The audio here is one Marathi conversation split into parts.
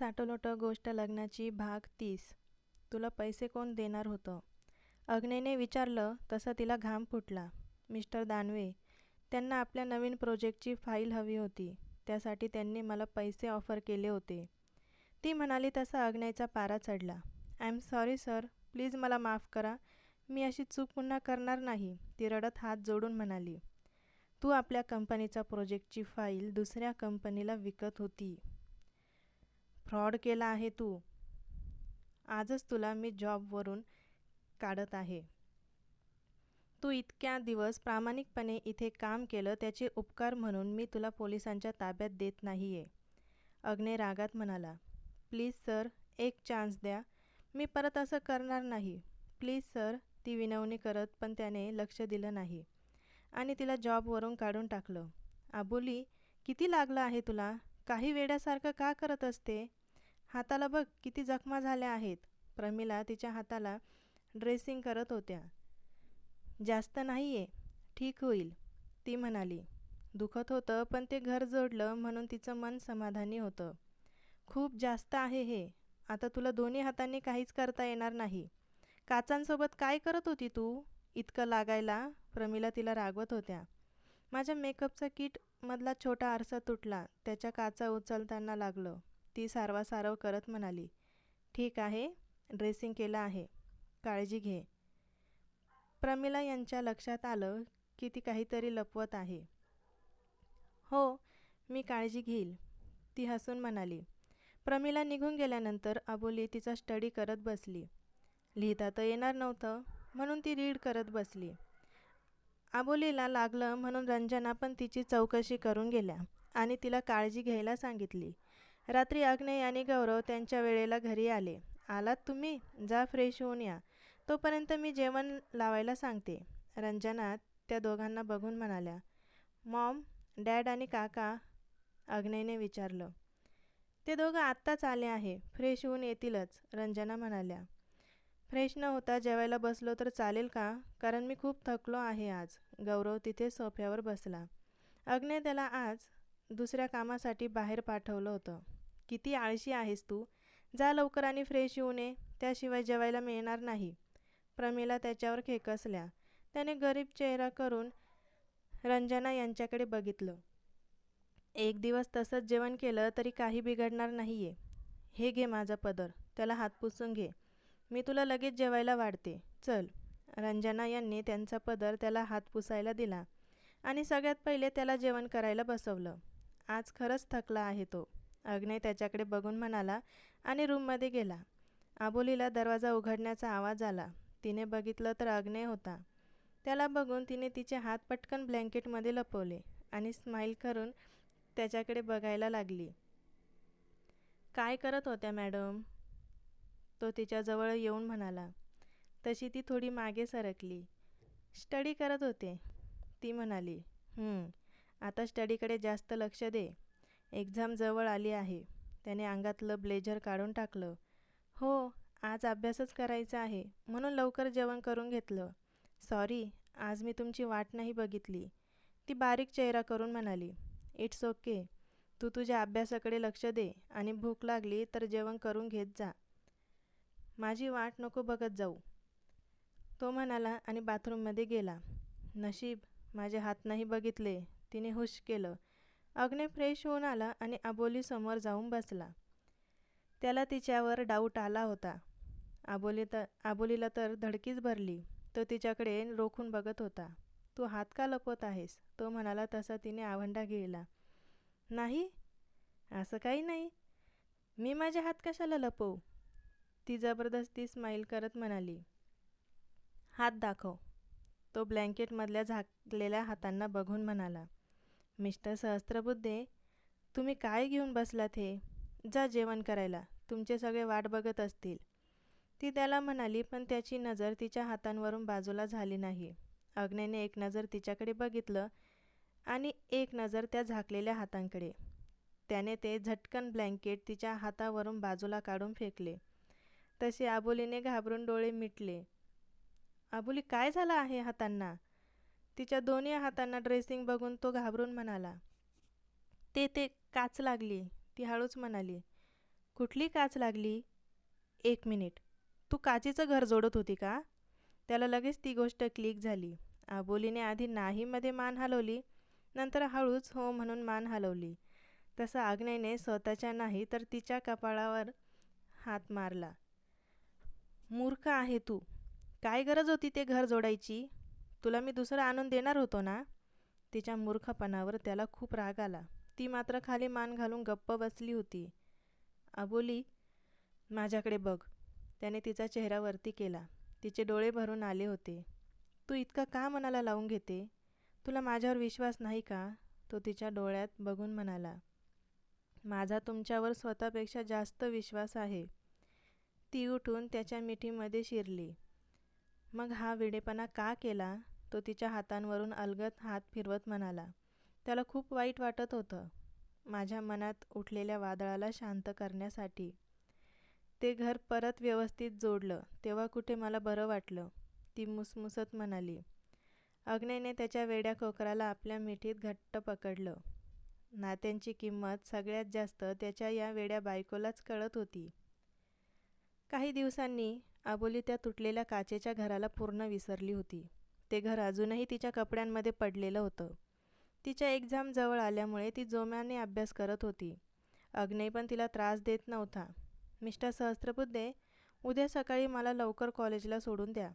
साटोलोटं गोष्ट लग्नाची भाग तीस. तुला पैसे कोण देणार होतं? अग्नेने विचारलं तसं तिला घाम फुटला. मिस्टर दानवे त्यांना आपल्या नवीन प्रोजेक्टची फाईल हवी होती. त्यासाठी त्यांनी मला पैसे ऑफर केले होते. ती म्हणाली तसा अग्नेचा पारा चढला. I am sorry sir. Please मला माफ करा. मी अशी चूक पुन्हा करणार नाही. ती रडत हात जोडून म्हणाली तू आपल्या कंपनीचा प्रोजेक्टची फाईल दुसऱ्या कंपनीला विकत होती. फ्रॉड केला आहे तू. आजच तुला मी जॉबवरून काढत आहे. तू इतक्या दिवस प्रामाणिकपणे इथे काम केलं त्याचे उपकार म्हणून मी तुला पोलिसांच्या ताब्यात देत नाही आहे अग्ने रागात म्हणाला प्लीज सर एक चान्स द्या. मी परत असं करणार नाही. प्लीज सर ती विनवणी करत पण त्याने लक्ष दिलं नाही आणि तिला जॉबवरून काढून टाकलं. आबोली किती लागलं आहे तुला? काही वेड्यासारखं का करत असते? हाताला बघ किती जखमा झाल्या आहेत. प्रमिला तिच्या हाताला ड्रेसिंग करत होत्या. जास्त नाही आहे ठीक होईल ती म्हणाली. दुखत होतं पण ते घर जोडलं म्हणून तिचं मन समाधानी होतं. खूप जास्त आहे हे. आता तुला दोन्ही हातांनी काहीच करता येणार नाही. काचांसोबत काय करत होती तू? इतकं लागायला? प्रमिला तिला रागवत होत्या. माझ्या मेकअपचा किटमधला छोटा आरसा तुटला. त्याच्या काचा उचलताना लागलं. ती सारवासारव करत म्हणाली ठीक आहे ड्रेसिंग केलं आहे काळजी घे. प्रमिला यांच्या लक्षात आलं की ती काहीतरी लपवत आहे. हो मी काळजी घेईल ती हसून म्हणाली. प्रमिला निघून गेल्यानंतर अबोली तिचा स्टडी करत बसली. लिहिता तर येणार नव्हतं म्हणून ती रीड करत बसली. आबोलीला लागलं म्हणून रंजना पण तिची चौकशी करून गेल्या आणि तिला काळजी घ्यायला सांगितली. रात्री अग्नेय आणि गौरव त्यांच्या वेळेला घरी आले. आलात तुम्ही? जा फ्रेश होऊन या. तोपर्यंत मी जेवण लावायला सांगते. रंजना त्या दोघांना बघून म्हणाल्या मॉम डॅड आणि काका? अग्नेयने विचारलं. ते दोघं आत्ताच आले आहे. फ्रेश होऊन येतीलच. रंजना म्हणाल्या. फ्रेश न होता जेवायला बसलो तर चालेल का? कारण मी खूप थकलो आहे आज. गौरव तिथे सोफ्यावर बसला. अग्ने त्याला आज दुसऱ्या कामासाठी बाहेर पाठवलं होतं. किती आळशी आहेस तू? जा लवकर आणि फ्रेश येऊ नये. त्याशिवाय जेवायला मिळणार नाही. प्रमिला त्याच्यावर खेकसल्या. त्याने गरीब चेहरा करून रंजना यांच्याकडे बघितलं. एक दिवस तसंच जेवण केलं तरी काही बिघडणार नाही आहे हे घे माझा पदर. त्याला हात पुसून घे. मी तुला लगेच जेवायला वाढते. चल. रंजना यांनी त्यांचा पदर त्याला हात पुसायला दिला आणि सगळ्यात पहिले त्याला जेवण करायला बसवलं. आज खरंच थकला आहे तो. अग्ने त्याच्याकडे बघून म्हणाला आणि रूममध्ये गेला. आबोलीला दरवाजा उघडण्याचा आवाज आला. तिने बघितलं तर अग्नय होता. त्याला बघून तिने तिचे हात पटकन ब्लँकेटमध्ये लपवले आणि स्माईल करून त्याच्याकडे बघायला लागली. काय करत होत्या मॅडम? तो तिच्याजवळ येऊन म्हणाला. तशी ती थोडी मागे सरकली. स्टडी करत होते. ती म्हणाली. आता स्टडीकडे जास्त लक्ष दे. एक्झाम जवळ आली आहे. त्याने अंगातलं ब्लेझर काढून टाकलं. हो आज अभ्यासच करायचा आहे. म्हणून लवकर जेवण करून घेतलं. सॉरी आज मी तुमची वाट नाही बघितली. ती बारीक चेहरा करून म्हणाली. It's okay. तू तुझ्या अभ्यासाकडे लक्ष दे आणि भूक लागली तर जेवण करून घेत जा. माझी वाट नको बघत जाऊ. तो म्हणाला आणि बाथरूममध्ये गेला. नशीब माझे हात नाही बघितले. तिने हुश केलं. अग्ने फ्रेश होऊन आला आणि आबोलीसमोर जाऊन बसला. त्याला तिच्यावर डाऊट आला होता. आबोली तर आबोलीला तर धडकीच भरली. तो तिच्याकडे रोखून बघत होता. तू हात का लपवत आहेस? तो म्हणाला तसा तिने आवंडा गिळला नाही. असं काही नाही. मी माझे हात कशाला लपवू? ती जबरदस्ती स्माईल करत म्हणाली. हात दाखव. तो ब्लँकेटमधल्या झाकलेल्या हातांना बघून म्हणाला. मिस्टर सहस्त्रबुद्धे तुम्ही काय घेऊन बसलात हे? जा जेवण करायला तुमचे सगळे वाट बघत असतील. ती त्याला म्हणाली पण त्याची नजर तिच्या हातांवरून बाजूला झाली नाही. अग्नेने एक नजर तिच्याकडे बघितलं आणि एक नजर त्या झाकलेल्या हातांकडे. त्याने ते झटकन ब्लँकेट तिच्या हातावरून बाजूला काढून फेकले. तसे आबोलीने घाबरून डोळे मिटले. आबोली काय झालं आहे हातांना? तिच्या दोन्ही हातांना ड्रेसिंग बघून तो घाबरून म्हणाला ते ते काच लागली. ती हळूच म्हणाली कुठली काच लागली? एक मिनिट. तू काचेचं घर जोडत होती का? त्याला लगेच ती गोष्ट क्लिक झाली. आबोलीने आधी नाहीमध्ये मान हलवली नंतर हळूच हो म्हणून मान हलवली. तसं आग्नेयने स्वतःच्या नाही तर तिच्या कपाळावर हात मारला. मूर्ख आहे तू. काय गरज होती ते घर जोडायची? तुला मी दुसरं आणून देणार होतो ना? तिच्या मूर्खपणावर त्याला खूप राग आला. ती मात्र खाली मान घालून गप्प बसली होती. अबोली माझ्याकडे बघ. त्याने तिचा चेहरावरती केला. तिचे डोळे भरून आले होते. तू इतका का मनाला लावून घेते? तुला माझ्यावर विश्वास नाही का? तो तिच्या डोळ्यात बघून म्हणाला. माझा तुमच्यावर स्वतःपेक्षा जास्त विश्वास आहे. ती उठून त्याच्या मिठीमध्ये शिरली. मग हा विडेपणा का केला? तो तिच्या हातांवरून अलगत हात फिरवत म्हणाला. त्याला खूप वाईट वाटत होतं. माझ्या मनात उठलेल्या वादळाला शांत करण्यासाठी. ते घर परत व्यवस्थित जोडलं. तेव्हा कुठे मला बरं वाटलं. ती मुसमुसत म्हणाली. अग्नेने त्याच्या वेड्या कोकराला आपल्या मिठीत घट्ट पकडलं. नात्यांची किंमत सगळ्यात जास्त त्याच्या या वेड्या बायकोलाच कळत होती. काही दिवसांनी आबोली त्या तुटलेल्या काचेच्या घराला पूर्ण विसरली होती. ते घर अजूनही तिच्या कपड्यांमध्ये पडलेलं होतं. तिच्या एक्झाम जवळ आल्यामुळे ती जोम्याने अभ्यास करत होती. अग्नय पण तिला त्रास देत नव्हता. मिस्टर सहस्त्रबुद्धे उद्या सकाळी मला लवकर कॉलेजला सोडून द्या.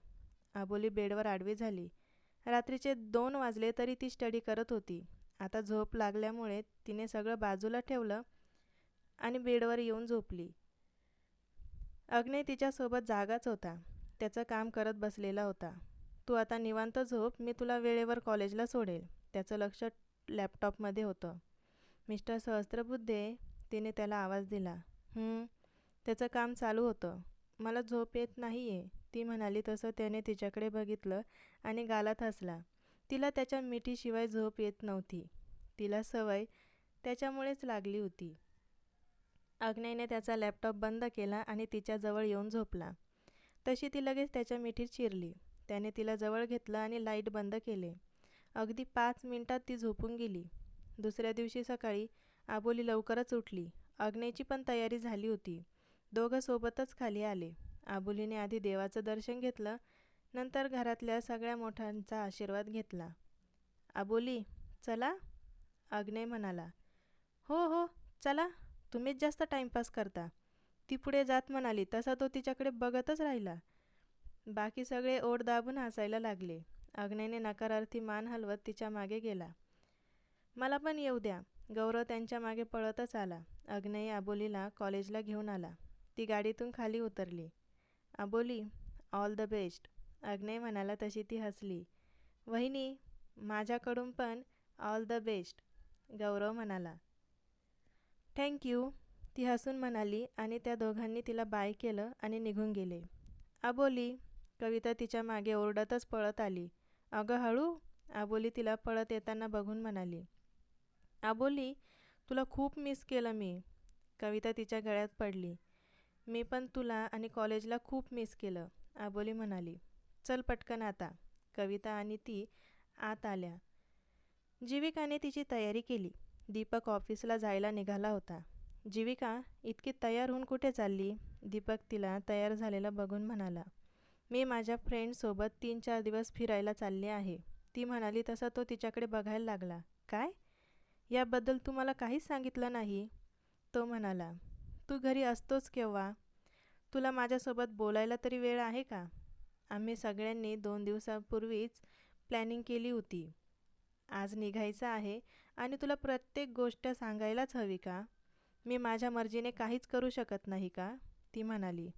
आबोली बेडवर आडवी झाली. रात्रीचे दोन वाजले तरी ती स्टडी करत होती. आता झोप लागल्यामुळे तिने सगळं बाजूला ठेवलं आणि बेडवर येऊन झोपली. अग्नय तिच्यासोबत जागाच होता. त्याचं काम करत बसलेला होता. तू आता निवांत झोप मी तुला वेळेवर कॉलेजला सोडेल. त्याचं लक्ष लॅपटॉपमध्ये होतं. मिस्टर सहस्त्रबुद्धे तिने त्याला आवाज दिला. त्याचं काम चालू होतं. मला झोप येत नाही आहे ती म्हणाली तसं त्याने तिच्याकडे बघितलं आणि गालात हसला. तिला त्याच्या मिठीशिवाय झोप येत नव्हती. तिला सवय त्याच्यामुळेच लागली होती. अग्नेयने त्याचा लॅपटॉप बंद केला आणि तिच्याजवळ येऊन झोपला. तशी ती लगेच त्याच्या मिठीत शिरली. त्याने तिला जवळ घेतलं आणि लाइट बंद केले. अगदी पाच मिनिटात ती झोपून गेली. दुसऱ्या दिवशी सकाळी आबोली लवकरच उठली. अग्नेची पण तयारी झाली होती. दोघं सोबतच खाली आले. आबोलीने आधी देवाचं दर्शन घेतलं नंतर घरातल्या सगळ्या मोठ्यांचा आशीर्वाद घेतला. आबोली चला? अग्नेय म्हणाला. हो हो चला. तुम्हीच जास्त टाईमपास करता. ती पुढे जात म्हणाली तसा तो तिच्याकडे बघतच राहिला. बाकी सगळे ओढ दाबून हसायला लागले. अग्नेयने नकारार्थी मान हलवत तिच्यामागे गेला. मला पण येऊ द्या. गौरव त्यांच्या मागे पळतच आला. अग्नेय आबोलीला कॉलेजला घेऊन आला. ती गाडीतून खाली उतरली. Aboli all the best. Agneya म्हणाला तशी ती हसली. वहिनी माझ्याकडून पण ऑल द बेस्ट. गौरव म्हणाला. थँक्यू ती हसून म्हणाली आणि त्या दोघांनी तिला बाय केलं आणि निघून गेले. आबोली कविता तिच्यामागे ओरडतच पळत आली. अगं हळू आबोली तिला पळत येताना बघून म्हणाली. आबोली तुला खूप मिस केलं मी कविता तिच्या गळ्यात पडली. मी पण तुला आणि कॉलेजला खूप मिस केलं आबोली म्हणाली. चल पटकन आता कविता आणि ती आत आल्या. जीविकाने तिची तयारी केली. दीपक ऑफिसला जायला निघाला होता. जीविका इतकी तयार होऊन कुठे चालली? दीपक तिला तयार झालेलं बघून म्हणाला. मी माझ्या फ्रेंडसोबत तीन चार दिवस फिरायला चालले आहे. ती म्हणाली तसा तो तिच्याकडे बघायला लागला. काय? याबद्दल तू मला काहीच सांगितलं नाही? तो म्हणाला तू घरी असतोच केव्हा? तुला माझ्यासोबत बोलायला तरी वेळ आहे का? आम्ही सगळ्यांनी दोन दिवसापूर्वीच प्लॅनिंग केली होती. आज निघायचं आहे आणि तुला प्रत्येक गोष्ट सांगायलाच हवी का? मी माझ्या मर्जीने काहीच करू शकत नाही का? ती म्हणाली.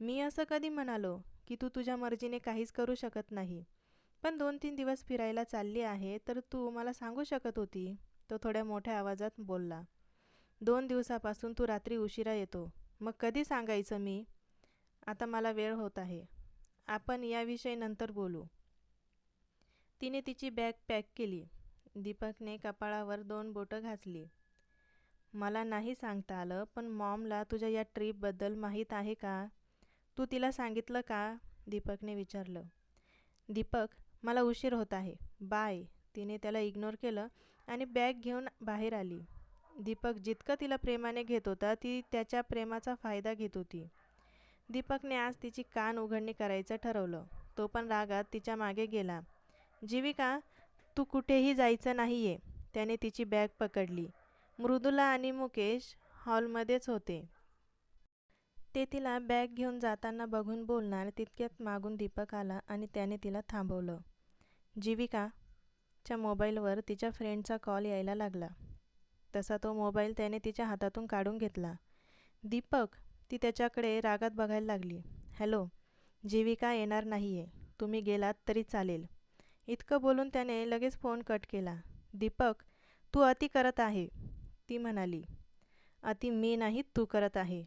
मी असं कधी म्हणालो? की तू तुझ्या मर्जीने काहीच करू शकत नाही. पण दोन तीन दिवस फिरायला चालली आहे तर तू मला सांगू शकत होती. तो थोड्या मोठ्या आवाजात बोलला. दोन दिवसापासून तू रात्री उशिरा येतो. मग कधी सांगायचं मी? आता मला वेळ होत आहे. आपण याविषयी नंतर बोलू. तिने तिची बॅग पॅक केली. दीपकने कपाळावर दोन बोटं घासली मला नाही सांगता आलं पण मॉमला तुझ्या या ट्रीपबद्दल माहीत आहे का? तू तिला सांगितलं का? दीपकने विचारलं. दीपक मला उशीर होत आहे. बाय. तिने त्याला इग्नोर केलं आणि बॅग घेऊन बाहेर आली. दीपक जितकं तिला प्रेमाने घेत होता ती त्याच्या प्रेमाचा फायदा घेत होती. दीपकने आज तिची कान उघडणी करायचं ठरवलं. तो पण रागात तिच्यामागे गेला. जीविका तू कुठेही जायचं नाही आहे त्याने तिची बॅग पकडली. मृदुला आणि मुकेश हॉलमध्येच होते. ते तिला बॅग घेऊन जाताना बघून बोलणार तितक्यात मागून दीपक आला आणि त्याने तिला थांबवलं. जीविकाच्या मोबाईलवर तिच्या फ्रेंडचा कॉल यायला लागला. तसा तो मोबाईल त्याने तिच्या हातातून काढून घेतला. दीपक ती त्याच्याकडे रागात बघायला लागली. हॅलो जीविका येणार नाही आहे तुम्ही गेलात तरी चालेल. इतकं बोलून त्याने लगेच फोन कट केला. दीपक तू अति करत आहे. ती म्हणाली. अति मी नाही तू करत आहे.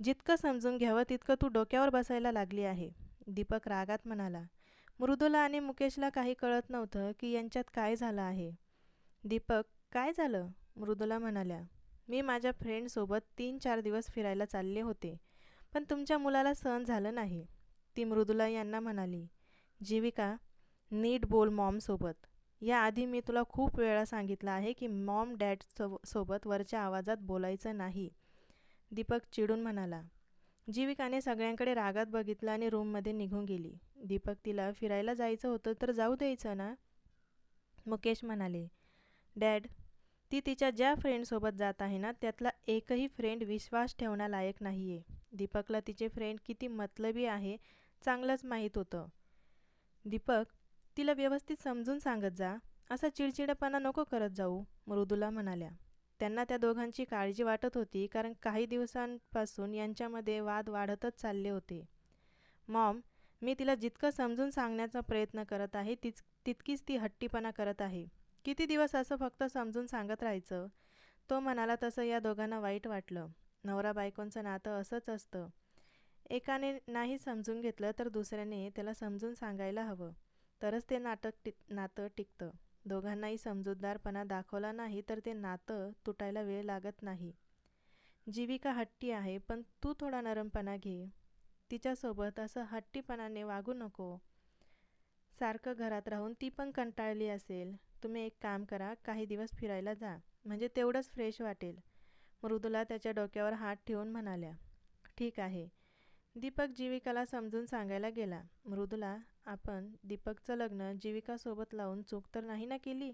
जितकं समजून घ्यावं तितकं तू डोक्यावर बसायला लागली आहे. दीपक रागात म्हणाला मृदुला आणि मुकेशला काही कळत नव्हतं की यांच्यात काय झालं आहे. दीपक काय झालं? मृदुला म्हणाल्या मी माझ्या फ्रेंडसोबत तीन चार दिवस फिरायला चालले होते पण तुमच्या मुलाला सहन झालं नाही. ती मृदुला यांना म्हणाली जीविका नीट बोल मॉमसोबत याआधी मी तुला खूप वेळा सांगितलं आहे की मॉम डॅड सो सोबत वरच्या आवाजात बोलायचं नाही. दीपक चिडून म्हणाला जीविकाने सगळ्यांकडे रागात बघितलं आणि रूममध्ये निघून गेली. दीपक तिला फिरायला जायचं होतं तर जाऊ द्यायचं ना? मुकेश म्हणाले डॅड ती तिच्या ज्या फ्रेंडसोबत जात आहे ना त्यातला एकही फ्रेंड विश्वास ठेवण्यालायक नाही आहे दीपकला तिचे फ्रेंड किती मतलबी आहे चांगलंच माहीत होतं. दीपक तिला व्यवस्थित समजून सांगत जा. असा चिडचिडपणा नको करत जाऊ मृदुला म्हणाल्या. त्यांना त्या दोघांची काळजी वाटत होती कारण काही दिवसांपासून यांच्यामध्ये वाद वाढतच चालले होते. मॉम मी तिला जितकं समजून सांगण्याचा प्रयत्न करत आहे तिच तितकीच ती हट्टीपणा करत आहे. किती दिवस असं फक्त समजून सांगत राहायचं? तो म्हणाला तसं या दोघांना वाईट वाटलं. नवरा बायकोंचं नातं असंच असतं. एकाने नाही समजून घेतलं तर दुसऱ्याने त्याला समजून सांगायला हवं. तरच ते नाटक टिक नातं टिकतं. दोघांनाही समजूतदारपणा दाखवला नाही तर ते नातं तुटायला वेळ लागत नाही. जीविका हट्टी आहे पण तू थोडा नरमपणा घे. तिच्यासोबत असं हट्टीपणाने वागू नको. सारखं घरात राहून ती पण कंटाळली असेल. तुम्ही एक काम करा काही दिवस फिरायला जा. म्हणजे तेवढंच फ्रेश वाटेल. मृदुला त्याच्या डोक्यावर हात ठेवून म्हणाल्या ठीक आहे. दीपक जीविकाला समजून सांगायला गेला मृदुला आपण दीपकचं लग्न जीविकासोबत लावून चूक तर नाही ना केली?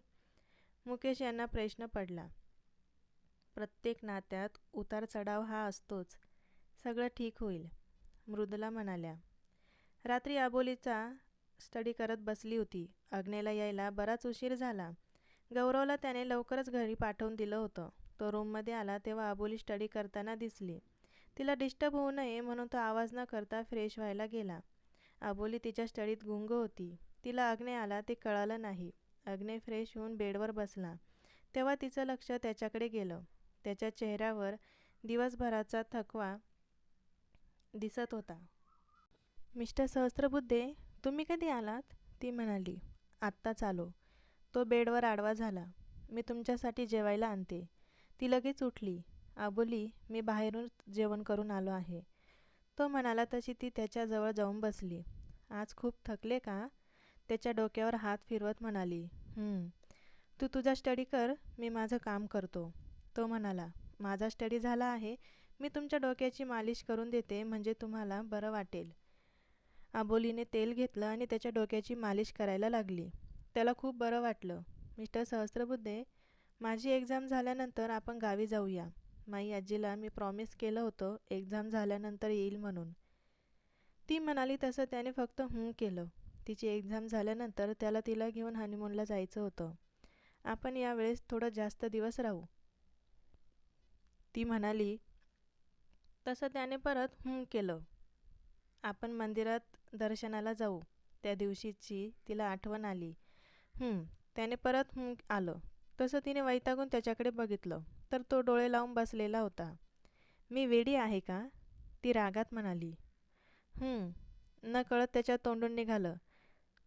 मुकेश यांना प्रश्न पडला. प्रत्येक नात्यात उतार चढाव हा असतोच. सगळं ठीक होईल. मृदुला म्हणाल्या. रात्री आबोलीचा स्टडी करत बसली होती. अग्नेला यायला बराच उशीर झाला. गौरवला त्याने लवकरच घरी पाठवून दिलं होतं. तो रूममध्ये आला तेव्हा आबोली स्टडी करताना दिसली. तिला डिस्टर्ब होऊ नये म्हणून तो आवाज न करता फ्रेश व्हायला गेला. आबोली तिच्या स्टडीत गुंग होती. तिला अग्ने आला ते कळालं नाही. अग्ने फ्रेश होऊन बेडवर बसला. तेव्हा तिचं लक्ष त्याच्याकडे गेलं. त्याच्या चेहऱ्यावर दिवसभराचा थकवा दिसत होता. मिस्टर सहस्त्रबुद्धे तुम्ही कधी आलात? ती म्हणाली. आत्ताच आलो तो बेडवर आडवा झाला. मी तुमच्यासाठी जेवायला आणते. ती लगेच उठली. आबोली मी बाहेरून जेवण करून आलो आहे. तो म्हणाला तशी ती त्याच्याजवळ जाऊन बसली. आज खूप थकले का? त्याच्या डोक्यावर हात फिरवत म्हणाली तू तुझा स्टडी कर मी माझं काम करतो. तो म्हणाला माझा स्टडी झाला आहे. मी तुमच्या डोक्याची मालिश करून देते म्हणजे तुम्हाला बरं वाटेल. आबोलीने तेल घेतलं आणि त्याच्या डोक्याची मालिश करायला लागली. त्याला खूप बरं वाटलं. मिस्टर सहस्त्रबुद्धे माझी एक्झाम झाल्यानंतर आपण गावी जाऊया. माई आजीला मी प्रॉमिस केलं होतं एक्झाम झाल्यानंतर येईल म्हणून. ती म्हणाली तसं त्याने फक्त हूं केलं. तिची एक्झाम झाल्यानंतर त्याला तिला घेऊन हनीमूनला जायचं होतं. आपण यावेळेस थोडं जास्त दिवस राहू. ती म्हणाली तसं त्याने परत हूं केलं. आपण मंदिरात दर्शनाला जाऊ. त्या दिवशीची तिला आठवण आली. त्याने परत हूं आलं. तसं तिने वैतागून त्याच्याकडे बघितलं. तर तो डोळे लावून बसलेला होता. मी वेडी आहे का? ती रागात म्हणाली. न कळत त्याच्या तोंडून निघालं.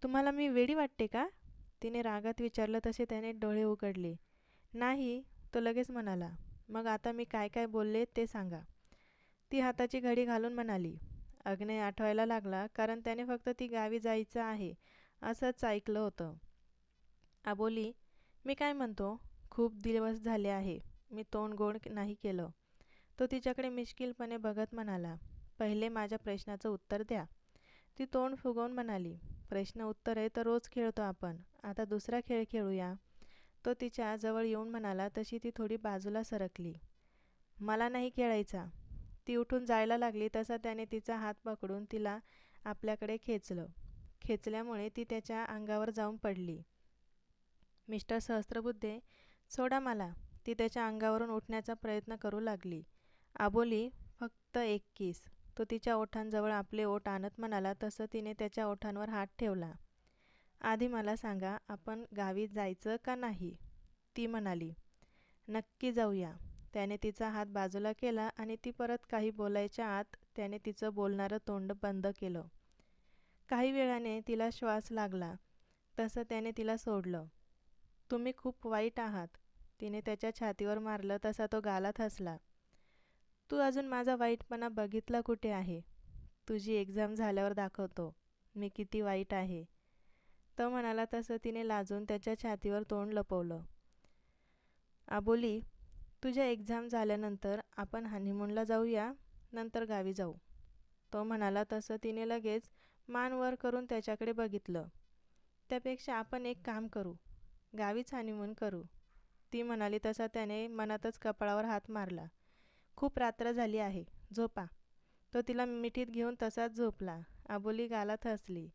तुम्हाला मी वेडी वाटते का? तिने रागात विचारलं तसे त्याने डोळे उघडले. नाही तो लगेच म्हणाला. मग आता मी काय काय बोलले ते सांगा. ती हाताची घडी घालून म्हणाली. अग्नय आठवायला लागला कारण त्याने फक्त ती गावी जायचं आहे असंच ऐकलं होतं. आबोली मी काय म्हणतो? खूप दिवस झाले आहे. मी तोंड गोड नाही केलं. तो तिच्याकडे मिश्किलपणे बघत म्हणाला पहिले माझ्या प्रश्नाचं उत्तर द्या. ती तोंड फुगवून म्हणाली प्रश्न उत्तर आहे तर रोज खेळतो आपण. आता दुसरा खेळ खेळूया. तो तिच्या जवळ येऊन म्हणाला तशी ती थोडी बाजूला सरकली. मला नाही खेळायचा. ती उठून जायला लागली तसा त्याने तिचा हात पकडून तिला आपल्याकडे खेचलं. खेचल्यामुळे ती त्याच्या अंगावर जाऊन पडली. मिस्टर सहस्त्रबुद्धे सोडा मला. ती त्याच्या अंगावरून उठण्याचा प्रयत्न करू लागली. आबोली फक्त एक किस. तो तिच्या ओठांजवळ आपले ओठ आणत म्हणाला तसं तिने त्याच्या ओठांवर हात ठेवला. आधी मला सांगा आपण गावी जायचं का नाही? ती म्हणाली. नक्की जाऊया. त्याने तिचा हात बाजूला केला आणि ती परत काही बोलायच्या आत त्याने तिचं बोलणारं तोंड बंद केलं. काही वेळाने तिला श्वास लागला. तसं त्याने तिला सोडलं. तुम्ही खूप वाईट आहात. तिने त्याच्या छातीवर मारलं तसा तो गालात हसला. तू अजून माझा वाईटपणा बघितला कुठे आहे? तुझी एक्झाम झाल्यावर दाखवतो. मी किती वाईट आहे. तो म्हणाला तसं तिने लाजून त्याच्या छातीवर तोंड लपवलं. आबोली तुझ्या एक्झाम झाल्यानंतर आपण हनीमूनला जाऊया नंतर गावी जाऊ. तो म्हणाला तसं तिने लगेच मान वर करून त्याच्याकडे बघितलं. त्यापेक्षा आपण एक काम करू. गावीच हनीमून करू. ती म्हणाली तसा त्याने मनातच कपाळावर हात मारला. खूप रात्र झाली आहे. झोपा. तो तिला मिठीत घेऊन तसाच झोपला. आबोली गालात हसली.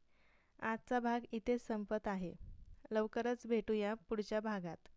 आजचा भाग इथेच संपत आहे. लवकरच भेटूया पुढच्या भागात.